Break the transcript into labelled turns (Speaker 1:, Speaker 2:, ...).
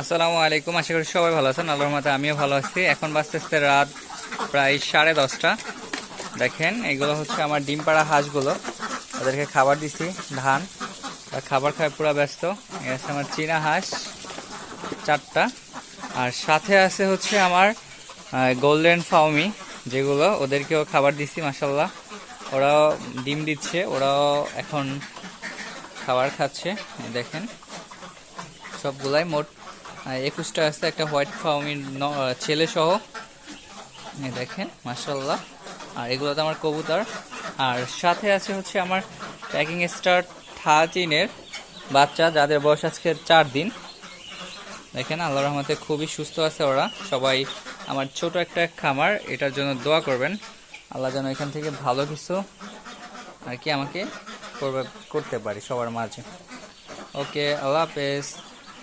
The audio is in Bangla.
Speaker 1: আসসালামু আলাইকুম, আশা করি সবাই ভালো আছেন। আল্লাহর মতে আমিও ভালো আছি। এখন বাজতেছে রাত প্রায় সাড়ে দশটা। দেখেন, এগুলো হচ্ছে আমার ডিম পাড়া হাঁসগুলো। ওদেরকে খাবার দিছি, ধান। আর খাবার খায় পুরো ব্যস্ত। এই আছে আমার চীনা হাঁস, চারটা। আর সাথে আছে হচ্ছে আমার গোল্ডেন ফাউমি যেগুলো ওদেরকেও খাবার দিছি মাসাল্লাহ ওরাও ডিম দিচ্ছে, ওরাও এখন খাবার খাচ্ছে। দেখেন, সবগুলাই মোট একুশটা আছে, একটা হোয়াইট ফার্মির ছেলে সহ দেখেন মাসাল্লাহ আর এগুলো তো আমার কবুতর। আর সাথে আছে হচ্ছে আমার প্যাকিং স্টার থার্টিনের বাচ্চা, যাদের বয়স আজকে চার দিন। দেখেন আল্লাহ রহমতে খুবই সুস্থ আছে ওরা। সবাই আমার ছোট একটা খামার, এটার জন্য দোয়া করবেন। আল্লাহ যেন এখান থেকে ভালো কিছু আর কি আমাকে করবে করতে পারি সবার মাঝে। ওকে, আল্লাহ হাফেজ।